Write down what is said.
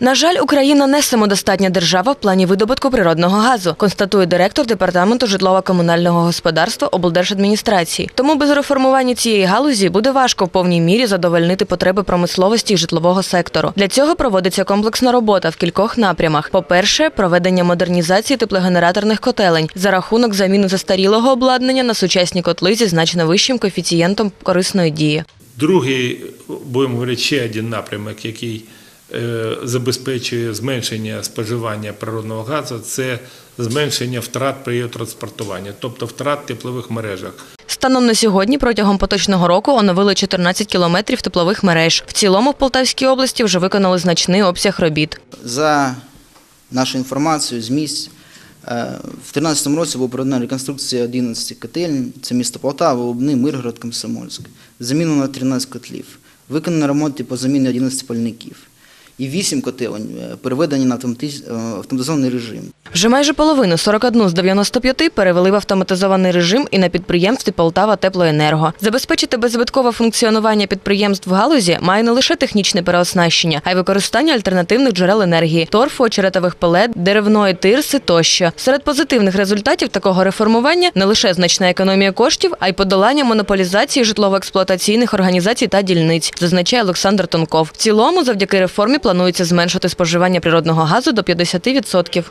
На жаль, Україна не самодостатня держава в плані видобутку природного газу, констатує директор департаменту житлово-комунального господарства облдержадміністрації. Тому без реформування цієї галузі буде важко в повній мірі задовольнити потреби промисловості і житлового сектору. Для цього проводиться комплексна робота в кількох напрямах. По-перше, проведення модернізації теплогенераторних котелень за рахунок заміни застарілого обладнання на сучасні котли зі значно вищим коефіцієнтом корисної дії. Другий, будемо говорити, ще один напрямок, який забезпечує зменшення споживання природного газу, це зменшення втрат при його транспортуванні, тобто втрат в теплових мережах. Станом на сьогодні протягом поточного року оновили 14 кілометрів теплових мереж. В цілому в Полтавській області вже виконали значний обсяг робіт. За нашу інформацію з місць, е, в 2013 році була проведена реконструкція 11 котельень, це місто Полтава, Лубни, Миргород, Комсомольськ. Замінено 13 котлів, виконано ремонти по заміні 11 пальників. І 8 котелень переведені на е, автоматизований режим. Вже майже половину 41 з 95 перевели в автоматизований режим і на підприємстві Полтава Теплоенерго. Забезпечити беззбиткове функціонування підприємств в галузі має не лише технічне переоснащення, а й використання альтернативних джерел енергії торфу, очеретових пелет, деревної тирси тощо. Серед позитивних результатів такого реформування не лише значна економія коштів, а й подолання монополізації житлово-експлуатаційних організацій та дільниць, зазначає Олександр Тонков. В цілому, завдяки реформі планується зменшити споживання природного газу до 50%.